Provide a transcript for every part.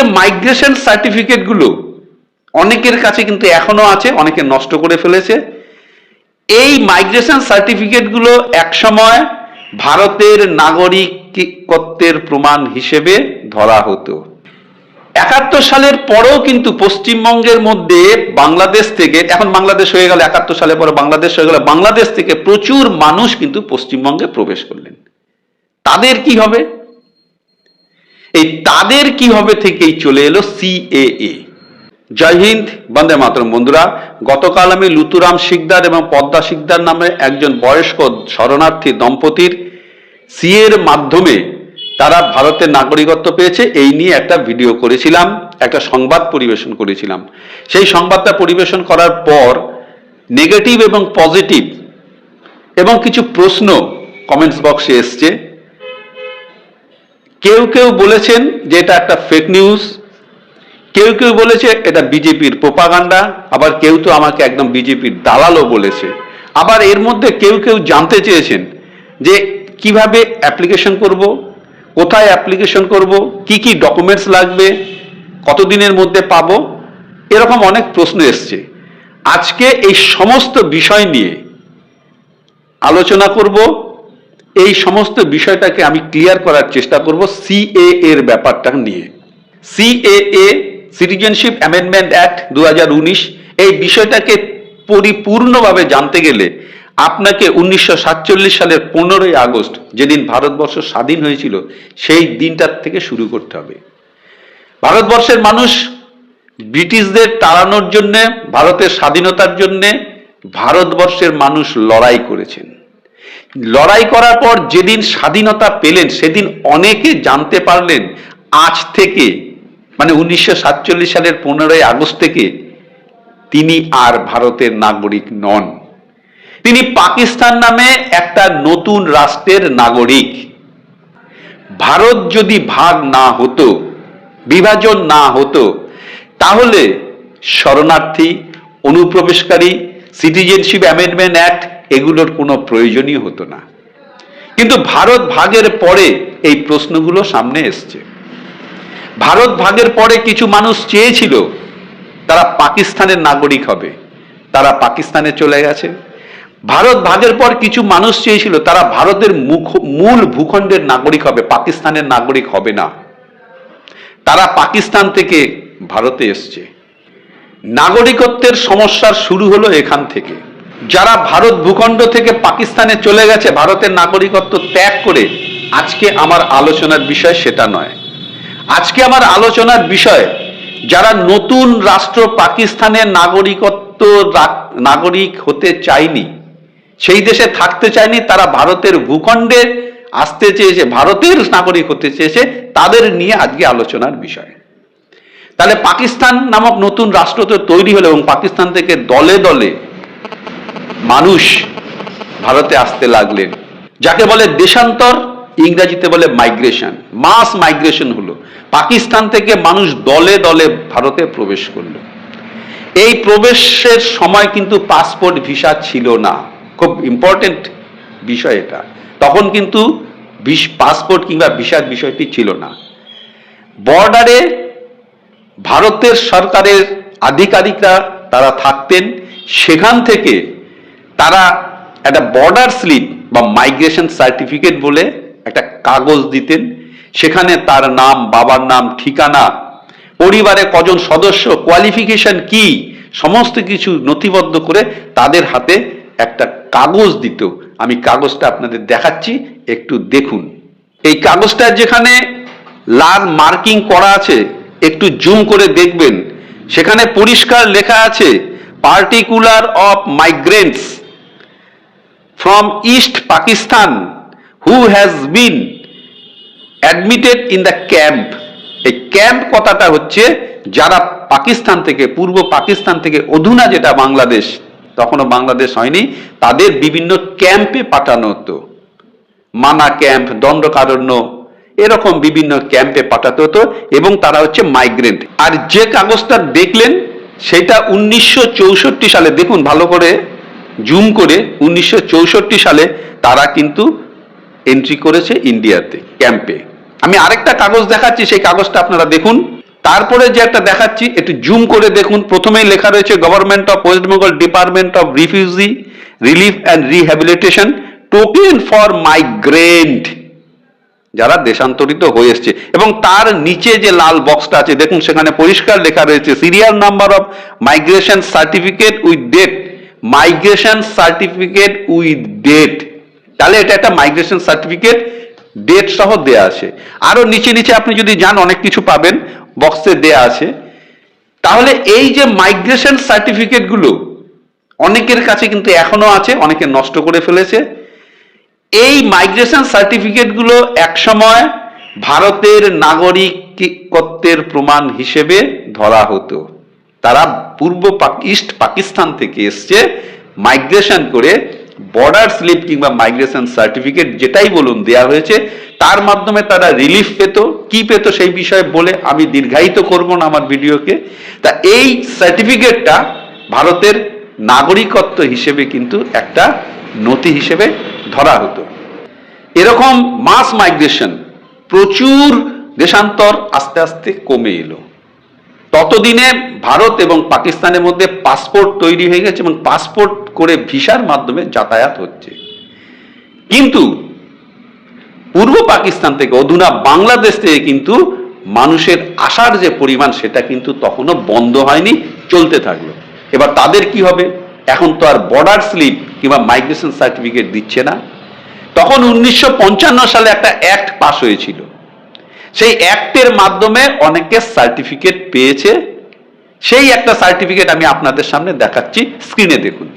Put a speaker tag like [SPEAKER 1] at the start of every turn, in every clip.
[SPEAKER 1] যে মাইগ্রেশন সার্টিফিকেটগুলো অনেকের কাছে কিন্তু এখনও আছে, অনেকে নষ্ট করে ফেলেছে। এই মাইগ্রেশন সার্টিফিকেটগুলো একসময় ভারতের নাগরিকত্বের প্রমাণ হিসেবে ধরা হতো। একাত্তর সালের পরেও কিন্তু পশ্চিমবঙ্গের মধ্যে বাংলাদেশ থেকে, এখন বাংলাদেশ হয়ে গেল একাত্তর সালের পরে বাংলাদেশ হয়ে গেল, বাংলাদেশ থেকে প্রচুর মানুষ কিন্তু পশ্চিমবঙ্গে প্রবেশ করলেন। তাদের কি হবে? এই তাদের কি হবে থেকেই চলে এলো সিএএ জয় হিন্দ, বন্দে মাতরম বন্ধুরা। গতকাল আমি লুতুরাম শিকদার এবং পদ্মা শিকদার নামে একজন বয়স্ক শরণার্থী দম্পতির সিএর মাধ্যমে তারা ভারতের নাগরিকত্ব পেয়েছে। এই নিয়ে একটা ভিডিও করেছিলাম, একটা সংবাদ পরিবেশন করেছিলাম। সেই সংবাদটা পরিবেশন করার পর নেগেটিভ এবং পজিটিভ এবং কিছু প্রশ্ন কমেন্টস বক্সে এসছে। কেউ কেউ বলেছেন যে এটা একটা ফেক নিউজ কেউ কেউ বলেছে এটা বিজেপির প্রোপাগান্ডা আবার কেউ তো আমাকে একদম বিজেপির দালালও বলেছে। আবার এর মধ্যে কেউ কেউ জানতে চেয়েছেন যে কীভাবে অ্যাপ্লিকেশন করব, কোথায় অ্যাপ্লিকেশন করব, কি কি ডকুমেন্টস লাগবে, কতদিনের মধ্যে পাবো, এরকম অনেক প্রশ্ন এসছে। আজকে এই সমস্ত বিষয় নিয়ে আলোচনা করব। এই সমস্ত বিষয়টাকে আমি ক্লিয়ার করার চেষ্টা করব সিএ এর ব্যাপারটা নিয়ে। সিএএ সিটিজেনশিপ অ্যামেন্ডমেন্ট অ্যাক্ট দু হাজার উনিশ, এই বিষয়টাকে পরিপূর্ণভাবে জানতে গেলে আপনাকে উনিশশো সাতচল্লিশ সালের পনেরোই আগস্ট, যেদিন ভারতবর্ষ স্বাধীন হয়েছিল, সেই দিনটার থেকে শুরু করতে হবে। ভারতবর্ষের মানুষ ব্রিটিশদের তাড়ানোর জন্যে, ভারতের স্বাধীনতার জন্যে, ভারতবর্ষের মানুষ লড়াই করেছেন। লড়াই করার পর যেদিন স্বাধীনতা পেলেন, সেদিন অনেকে জানতে পারলেন আজ থেকে মানে উনিশশো সাতচল্লিশ সালের পনেরোই আগস্ট থেকে তিনি আর ভারতের নাগরিক নন। তিনি পাকিস্তান নামে একটা নতুন রাষ্ট্রের নাগরিক। ভারত যদি ভাগ না হতো, বিভাজন না হতো, তাহলে শরণার্থী, অনুপ্রবেশকারী, সিটিজেনশিপ অ্যামেন্ডমেন্ট অ্যাক্ট এগুলোর কোনো প্রয়োজনই হতো না। কিন্তু ভারত ভাগের পরে এই প্রশ্নগুলো সামনে এসছে। ভারত ভাগের পরে কিছু মানুষ চেয়েছিল তারা পাকিস্তানের নাগরিক হবে। তারা পাকিস্তানে চলে গেছে। ভারত ভাগের পর কিছু মানুষ চেয়েছিল তারা ভারতের মুখ, মূল ভূখণ্ডের নাগরিক হবে, পাকিস্তানের নাগরিক হবে না। তারা পাকিস্তান থেকে ভারতে এসছে। নাগরিকত্বের সমস্যার শুরু হলো এখান থেকে। যারা ভারত ভূখণ্ড থেকে পাকিস্তানে চলে গেছে, ভারতের নাগরিকত্ব ত্যাগ করে আজকে আমার আলোচনার বিষয় সেটা নয়। আজকে আমার আলোচনার বিষয়, যারা নতুন রাষ্ট্র পাকিস্তানের নাগরিকত্ব নাগরিক হতে চায়নি, সেই দেশে থাকতে চায়নি, তারা ভারতের ভূখণ্ডে আসতে চেয়েছে, ভারতের নাগরিক হতে চেয়েছে, তাদের নিয়ে আজকে আলোচনার বিষয়। তাহলে পাকিস্তান নামক নতুন রাষ্ট্র তো তৈরি হলো এবং পাকিস্তান থেকে দলে দলে মানুষ ভারতে আসতে লাগলেন। যাকে বলে দেশান্তর, ইংরেজিতে বলে মাইগ্রেশন। মাস মাইগ্রেশন হলো। পাকিস্তান থেকে মানুষ দলে দলে ভারতে প্রবেশ করল। এই প্রবেশের সময় কিন্তু পাসপোর্ট ভিসা ছিল না। খুব ইম্পর্টেন্ট বিষয় এটা। তখন কিন্তু পাসপোর্ট কিংবা ভিসার বিষয়টি ছিল না। বর্ডারে ভারতের সরকারের আধিকারিকরা তারা থাকতেন। সেখান থেকে তারা একটা বর্ডার স্লিপ বা মাইগ্রেশন সার্টিফিকেট বলে একটা কাগজ দিতেন। সেখানে তার নাম, বাবার নাম, ঠিকানা পরিবারে কজন সদস্য কোয়ালিফিকেশন কি, সমস্ত কিছু নথিবদ্ধ করে তাদের হাতে একটা কাগজ দিত। আমি কাগজটা আপনাদের দেখাচ্ছি, একটু দেখুন। এই কাগজটা যেখানে লাল মার্কিং করা আছে, একটু জুম করে দেখবেন। সেখানে পরিষ্কার লেখা আছে particular of migrants from East Pakistan who has been admitted in the camp এই ক্যাম্প কথাটা হচ্ছে, যারা পাকিস্তান থেকে, পূর্ব পাকিস্তান থেকে অধুনা যেটা বাংলাদেশ, তখনও বাংলাদেশ হয়নি, তাদের বিভিন্ন ক্যাম্পে পাঠানো হতো। মানা ক্যাম্প দণ্ডকারণ্য, এরকম বিভিন্ন ক্যাম্পে পাঠাতে হতো এবং তারা হচ্ছে মাইগ্রেন্ট আর যে কাগজটা দেখলেন, সেটা উনিশশো চৌষট্টি সালে, দেখুন ভালো করে জুম করে উনিশশো চৌষট্টি সালে তারা কিন্তু এন্ট্রি করেছে ইন্ডিয়াতে ক্যাম্পে আমি আরেকটা কাগজ দেখাচ্ছি, সেই কাগজটা আপনারা দেখুন। তারপরে যে একটা দেখাচ্ছি, একটু জুম করে দেখুন। প্রথমেই লেখা রয়েছে government of West Bengal department of refugee relief and rehabilitation token for migrant যারা দেশান্তরিত হয়ে এসছে। এবং তার নিচে যে লাল বক্সটা আছে, দেখুন, সেখানে পরিষ্কার লেখা রয়েছে serial number of migration certificate with date migration certificate with date তাহলে এটা একটা মাইগ্রেশন সার্টিফিকেট ডেট সহ দেয়া আছে। আরও নিচে নিচে আপনি যদি যান, অনেক কিছু পাবেন বক্সে দেয়া আছে। তাহলে এই যে মাইগ্রেশন সার্টিফিকেটগুলো, অনেকের কাছে কিন্তু এখনও আছে, অনেকে নষ্ট করে ফেলেছে। এই মাইগ্রেশন সার্টিফিকেটগুলো একসময় ভারতের নাগরিকত্বের প্রমাণ হিসেবে ধরা হতো। তারা পূর্ব ইস্ট পাকিস্তান থেকে এসছে মাইগ্রেশন করে বর্ডার স্লিপ কিংবা মাইগ্রেশন সার্টিফিকেট যেটাই বলুন দেয়া হয়েছে, তার মাধ্যমে তারা রিলিফ পেত। কি পেত সেই বিষয়ে বলে আমি দীর্ঘায়িত করব না আমার ভিডিওকে। তা এই সার্টিফিকেটটা ভারতের নাগরিকত্ব হিসেবে কিন্তু একটা নথি হিসেবে ধরা হতো। এরকম মাস মাইগ্রেশন প্রচুর দেশান্তর আস্তে আস্তে কমে এলো। ততদিনে ভারত এবং পাকিস্তানের মধ্যে পাসপোর্ট তৈরি হয়ে গেছে এবং পাসপোর্ট করে ভিসার মাধ্যমে যাতায়াত হচ্ছে। কিন্তু পূর্ব পাকিস্তান থেকে অধুনা বাংলাদেশ থেকে কিন্তু মানুষের আসার যে পরিমাণ, সেটা কিন্তু তখনও বন্ধ হয়নি, চলতে থাকল। এবার তাদের কি হবে? এখন তো আর বর্ডার স্লিপ কিংবা মাইগ্রেশন সার্টিফিকেট দিচ্ছে না। তখন উনিশশো পঞ্চান্ন সালে একটা অ্যাক্ট পাস হয়েছিল। সেই অ্যাক্টের মাধ্যমে অনেকে সার্টিফিকেট পেয়েছে। সেই একটা সার্টিফিকেট আমি আপনাদের সামনে দেখাচ্ছি স্ক্রিনে দেখুন।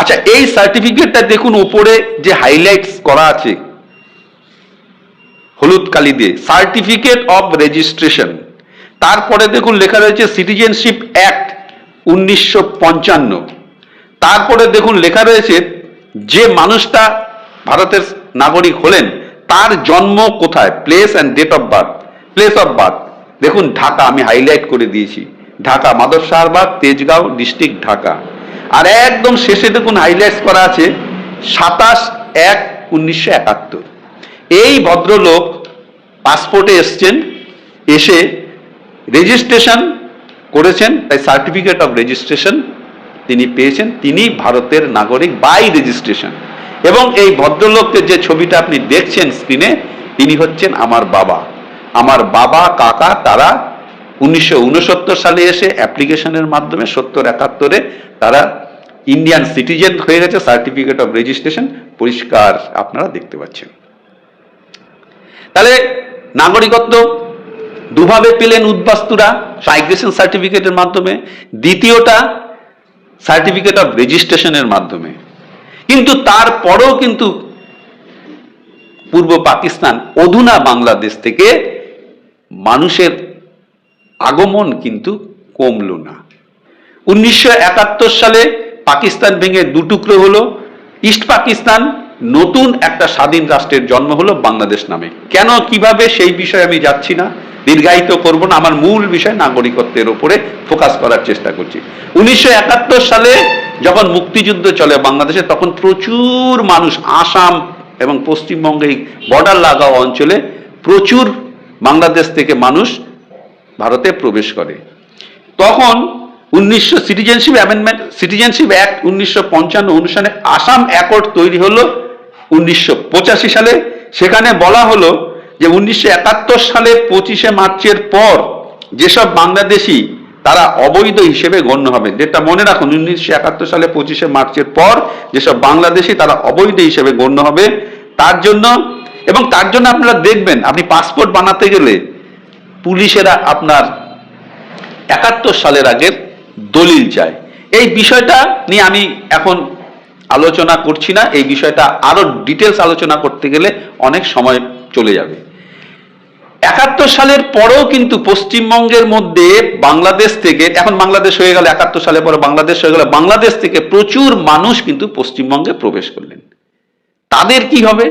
[SPEAKER 1] আচ্ছা এই সার্টিফিকেটটা দেখুন, উপরে যে হাইলাইটস করা আছে, হলুদ কালি দিয়ে সার্টিফিকেট অফ রেজিস্ট্রেশন তারপরে দেখুন, লেখা রয়েছে সিটিজেনশিপ অ্যাক্ট উনিশশো পঞ্চান্ন। তারপরে দেখুন, লেখা রয়েছে যে মানুষটা ভারতের নাগরিক হলেন তার জন্ম কোথায়? Place and date of birth place of birth দেখুন, ঢাকা আমি হাইলাইট করে দিয়েছি। ঢাকা মাদর শাহবাগ তেজগাঁও ডিস্ট্রিক্ট ঢাকা। আর একদম শেষে দেখুন হাইলাইটস করা আছে, সাতাশ এক উনিশশো একাত্তর। এই ভদ্রলোক পাসপোর্টে এসছেন, এসে রেজিস্ট্রেশন করেছেন, তাই সার্টিফিকেট অফ রেজিস্ট্রেশন তিনি পেয়েছেন। তিনি ভারতের নাগরিক বাই রেজিস্ট্রেশন এবং এই ভদ্রলোককে যে ছবিটা আপনি দেখছেন স্ক্রিনে তিনি হচ্ছেন আমার বাবা। আমার বাবা, কাকা, তারা উনিশশো উনসত্তর সালে এসে অ্যাপ্লিকেশনের মাধ্যমে সত্তর একাত্তরে তারা ইন্ডিয়ান সিটিজেন হয়ে গেছে সার্টিফিকেট অফ রেজিস্ট্রেশন পরিষ্কার আপনারা দেখতে পাচ্ছেন। তাহলে নাগরিকত্ব দুভাবে পেলেন উদ্বাস্তুরা মাইগ্রেশন সার্টিফিকেটের মাধ্যমে, দ্বিতীয়টা সার্টিফিকেট অফ রেজিস্ট্রেশনের মাধ্যমে। কিন্তু তারপরেও কিন্তু পূর্ব পাকিস্তান, অধুনা বাংলাদেশ থেকে মানুষের আগমন কিন্তু কমল না। উনিশশো একাত্তর সালে পাকিস্তান ভেঙে দুটুকরো হলো, ইস্ট পাকিস্তান নতুন একটা স্বাধীন রাষ্ট্রের জন্ম হলো বাংলাদেশ নামে। কেন, কীভাবে, সেই বিষয়ে আমি যাচ্ছি না, দীর্ঘায়িত করব না, আমার মূল বিষয় নাগরিকত্বের উপরে ফোকাস করার চেষ্টা করছি। উনিশশো একাত্তর সালে যখন মুক্তিযুদ্ধ চলে বাংলাদেশে, তখন প্রচুর মানুষ আসাম এবং পশ্চিমবঙ্গে বর্ডার লাগা অঞ্চলে প্রচুর বাংলাদেশ থেকে মানুষ ভারতে প্রবেশ করে। তখন উনিশশো সিটিজেনশিপ অ্যামেন্ডমেন্ট সিটিজেনশিপ অ্যাক্ট উনিশশো পঞ্চান্ন অনুসারে আসাম অ্যাকর্ড তৈরি হলো উনিশশো পঁচাশি সালে সেখানে বলা হলো যে উনিশশো সালের পঁচিশে মার্চের পর যেসব বাংলাদেশি তারা অবৈধ হিসেবে গণ্য হবে। যেটা মনে রাখুন, উনিশশো একাত্তর সালে পঁচিশে মার্চের পর যেসব বাংলাদেশি তারা অবৈধ হিসেবে গণ্য হবে, তার জন্য এবং তার জন্য আপনারা দেখবেন, আপনি পাসপোর্ট বানাতে গেলে পুলিশেরা আপনার একাত্তর সালের আগের দলিল চায়। এই বিষয়টা নিয়ে আমি এখন আলোচনা করছি না, এই বিষয়টা আরও ডিটেলস আলোচনা করতে গেলে অনেক সময় চলে যাবে। একাত্তর সালের পরেও কিন্তু পশ্চিমবঙ্গের মধ্যে বাংলাদেশ থেকে, এখন বাংলাদেশ হয়ে গেল একাত্তর সালের পরে বাংলাদেশ হয়ে গেল, বাংলাদেশ থেকে প্রচুর মানুষ কিন্তু পশ্চিমবঙ্গে প্রবেশ করলেন। তাদের কি হবে?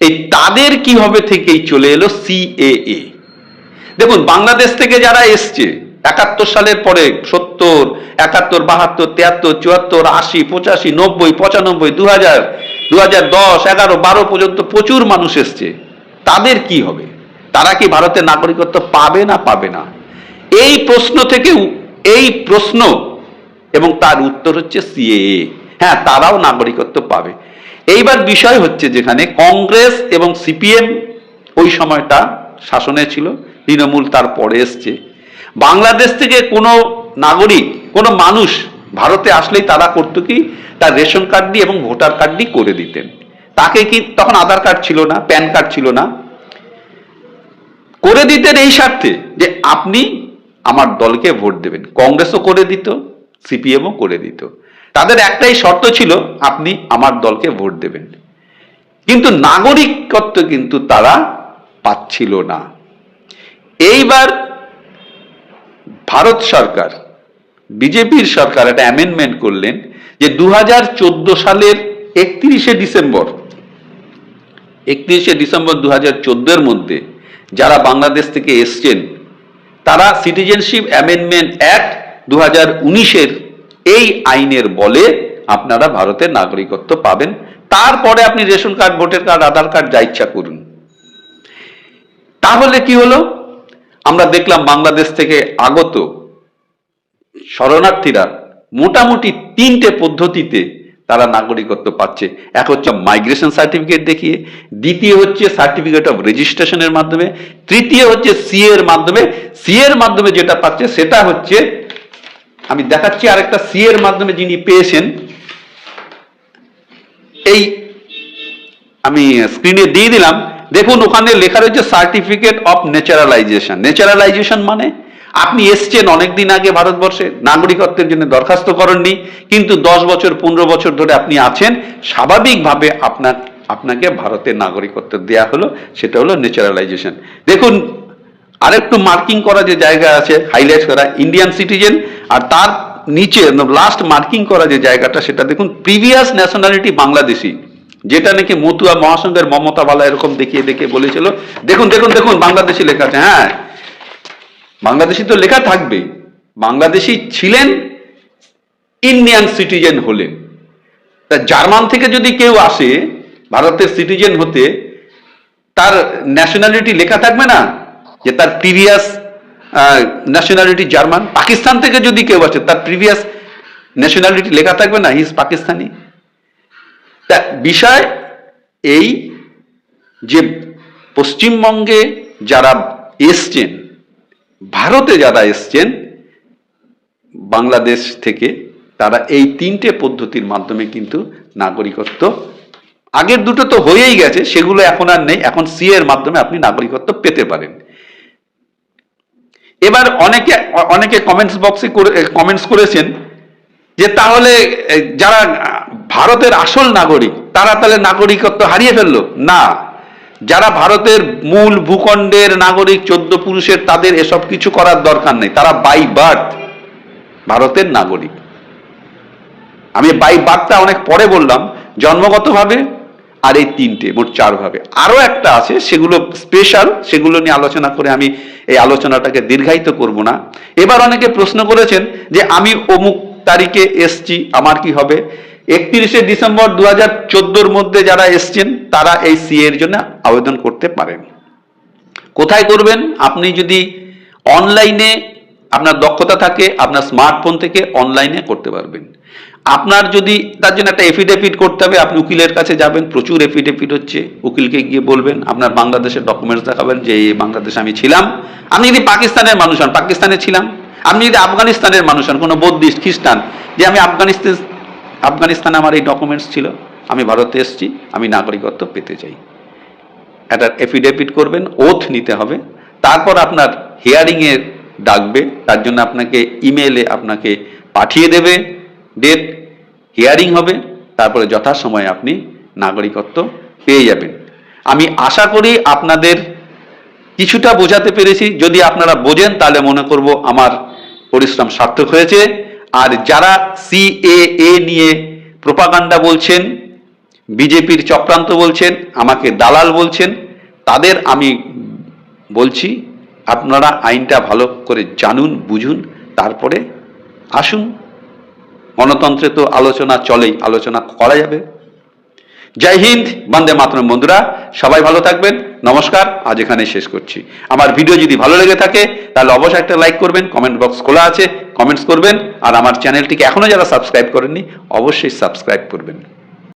[SPEAKER 1] এই তাদের কি হবে থেকেই চলে এলো সিএএ দেখুন, বাংলাদেশ থেকে যারা এসছে, একাত্তর সালের পরে সত্তর, একাত্তর, বাহাত্তর, তিয়াত্তর, চুয়াত্তর, আশি, পঁচাশি, নব্বই, পঁচানব্বই দু হাজার দু হাজার দশ, এগারো, বারো পর্যন্ত প্রচুর মানুষ এসছে। তাদের কি হবে? তারা কি ভারতের নাগরিকত্ব পাবে না পাবে না? এই প্রশ্ন থেকে এই প্রশ্ন এবং তার উত্তর হচ্ছে সিএএ। হ্যাঁ তারাও নাগরিকত্ব পাবে। এইবার বিষয় হচ্ছে যেখানে কংগ্রেস এবং সিপিএম ওই সময়টা শাসনে ছিল, তৃণমূল তার পরে এসছে। বাংলাদেশ থেকে কোনো নাগরিক, কোনো মানুষ ভারতে আসলেই তারা করতো কি? তার রেশন কার্ড দিয়ে এবং ভোটার কার্ড দিয়ে করে দিতেন। তাকে কি তখন আধার কার্ড ছিল না, প্যান কার্ড ছিল না? করে দিতেন এই স্বার্থে যে আপনি আমার দলকে ভোট দেবেন। কংগ্রেসও করে দিত, সিপিএমও করে দিত। তাদের একটাই শর্ত ছিল, আপনি আমার দলকে ভোট দেবেন। কিন্তু নাগরিকত্ব কিন্তু তারা পাচ্ছিল না। এইবার ভারত সরকার, বিজেপির সরকার একটা অ্যামেন্ডমেন্ট করলেন যে দুহাজার চোদ্দ সালের একত্রিশে ডিসেম্বর একত্রিশে ডিসেম্বর দু হাজার মধ্যে যারা বাংলাদেশ থেকে এসছেন, তারা সিটিজেনশিপ অ্যামেন্ডমেন্ট অ্যাক্ট দু হাজার উনিশের এই আইনের বলে আপনারা ভারতের নাগরিকত্ব পাবেন। তারপরে আপনি ration card voter card Aadhaar card যা ইচ্ছা করুন। তাহলে কি হলো? আমরা দেখলাম বাংলাদেশ থেকে আগত শরণার্থীরা মোটামুটি তিনটে পদ্ধতিতে তারা নাগরিকত্ব পাচ্ছে। এক হচ্ছে মাইগ্রেশন সার্টিফিকেট দেখিয়ে, দ্বিতীয় হচ্ছে সার্টিফিকেট অফ রেজিস্ট্রেশনের মাধ্যমে, তৃতীয় হচ্ছে সি এর মাধ্যমে। সি এর মাধ্যমে যেটা পাচ্ছে সেটা হচ্ছে, আমি দেখাচ্ছি আরেকটা সি এর মাধ্যমে যিনি পেয়েছেন, এই আমি স্ক্রিনে দিয়ে দিলাম দেখুন, ওখানে লেখা রয়েছে সার্টিফিকেট অফ ন্যাচারালাইজেশন ন্যাচারালাইজেশন মানে আপনি এসছেন অনেকদিন আগে ভারতবর্ষে, নাগরিকত্বের জন্য দরখাস্ত করেননি, কিন্তু দশ বছর, পনেরো বছর ধরে আপনি আছেন, স্বাভাবিকভাবে আপনার, আপনাকে ভারতের নাগরিকত্ব দেয়া হলো, সেটা হলো ন্যাচারালাইজেশন দেখুন, আরেকটু মার্কিং করা যে জায়গা আছে হাইলাইট করা ইন্ডিয়ান সিটিজেন আর তার নিচে লাস্ট মার্কিং করা যে জায়গাটা, সেটা দেখুন প্রিভিয়াস ন্যাশনালিটি বাংলাদেশি। যেটা নাকি মতুয়া মহাসংঘের মমতা বালা এরকম দেখিয়ে দেখিয়ে বলেছিল। দেখুন দেখুন দেখুন, বাংলাদেশি লেখা আছে হ্যাঁ। বাংলাদেশি তো লেখা থাকবে। বাংলাদেশি ছিলেন ইন্ডিয়ান সিটিজেন হলেন। তা জার্মান থেকে যদি কেউ আসে, ভারতের সিটিজেন হতে, তার ন্যাশনালিটি লেখা থাকবে না? যে তার প্রিভিয়াস ন্যাশনালিটি জার্মান। পাকিস্তান থেকে যদি কেউ আসে, তার প্রিভিয়াস ন্যাশনালিটি লেখা থাকবে না? হিজ পাকিস্তানি বিষয় এই যে পশ্চিমবঙ্গে যারা এসছেন, ভারতে যারা এসছেন, বাংলাদেশ থেকে তারা এই তিনটে পদ্ধতির মাধ্যমে কিন্তু নাগরিকত্ব, আগের দুটো তো হয়েই গেছে, সেগুলো এখন আর নেই, এখন সি এর মাধ্যমে আপনি নাগরিকত্ব পেতে পারেন। এবার অনেকে অনেকে কমেন্টস বক্সে করে কমেন্টস করেছেন যে তাহলে যারা ভারতের আসল নাগরিক, তারা তাহলে নাগরিকত্ব হারিয়ে ফেলল? না। যারা ভারতের মূল ভূখণ্ডের নাগরিক, চোদ্দ পুরুষের, তাদের এসব কিছু করার দরকার নেই। তারা বাই বার্থ ভারতের নাগরিক। আমি বাই বার্থটা অনেক পরে বললাম, জন্মগতভাবে আর এই তিনটে, মোট চারভাবে। আরও একটা আছে, সেগুলো স্পেশাল সেগুলো নিয়ে আলোচনা করে আমি এই আলোচনাটাকে দীর্ঘায়িত করব না। এবার অনেকে প্রশ্ন করেছেন যে আমি অমুক তারিখে এসছি, আমার কি হবে? একত্রিশে ডিসেম্বর দু হাজার মধ্যে যারা এসছেন, তারা এই সি এর জন্য আবেদন করতে পারেন। কোথায় করবেন? আপনি যদি অনলাইনে আপনার দক্ষতা থাকে, আপনার স্মার্টফোন থেকে অনলাইনে করতে পারবেন। আপনার যদি তার জন্য একটা এফিডেভিট করতে হবে, আপনি উকিলের কাছে যাবেন, প্রচুর এফিডেভিট হচ্ছে, উকিলকে গিয়ে বলবেন, আপনার বাংলাদেশের ডকুমেন্টস দেখাবেন যে বাংলাদেশে আমি ছিলাম। আমি যদি পাকিস্তানের মানুষ হন, পাকিস্তানে ছিলাম আপনি যদি আফগানিস্তানের মানুষ হন, কোনো বৌদ্ধিস্ট, খ্রিস্টান, যে আমি আফগানিস্তান, আফগানিস্তানে আমার এই ডকুমেন্টস ছিল, আমি ভারতে এসেছি, আমি নাগরিকত্ব পেতে চাই। একটা এফিডেভিট করবেন ওথ নিতে হবে, তারপর আপনার হিয়ারিংয়ে ডাকবে, তার জন্য আপনাকে ইমেলে আপনাকে পাঠিয়ে দেবে ডেট হিয়ারিং হবে, তারপরে যথাসময়ে আপনি নাগরিকত্ব পেয়ে যাবেন। আমি আশা করি আপনাদের কিছুটা বোঝাতে পেরেছি, যদি আপনারা বোঝেন, তাহলে মনে করব আমার পরিশ্রম সার্থক হয়েছে। আর যারা সিএএ নিয়ে প্রোপাগান্ডা বলছেন বিজেপির চক্রান্ত বলছেন, আমাকে দালাল বলছেন, তাদের আমি বলছি, আপনারা আইনটা ভালো করে জানুন, বুঝুন, তারপরে আসুন। গণতন্ত্রে তো আলোচনা চলেই, আলোচনা করা যাবে। জয় হিন্দ, বন্দে মাতরম বন্ধুরা, সবাই ভালো থাকবেন, নমস্কার, আজ এখানে শেষ করছি। আমার ভিডিও যদি ভালো লেগে থাকে, তাহলে অবশ্যই একটা লাইক করবেন, কমেন্ট বক্স খোলা আছে, কমেন্টস করবেন, আর আমার চ্যানেলটিকে এখনও যারা সাবস্ক্রাইব করেননি, অবশ্যই সাবস্ক্রাইব করবেন।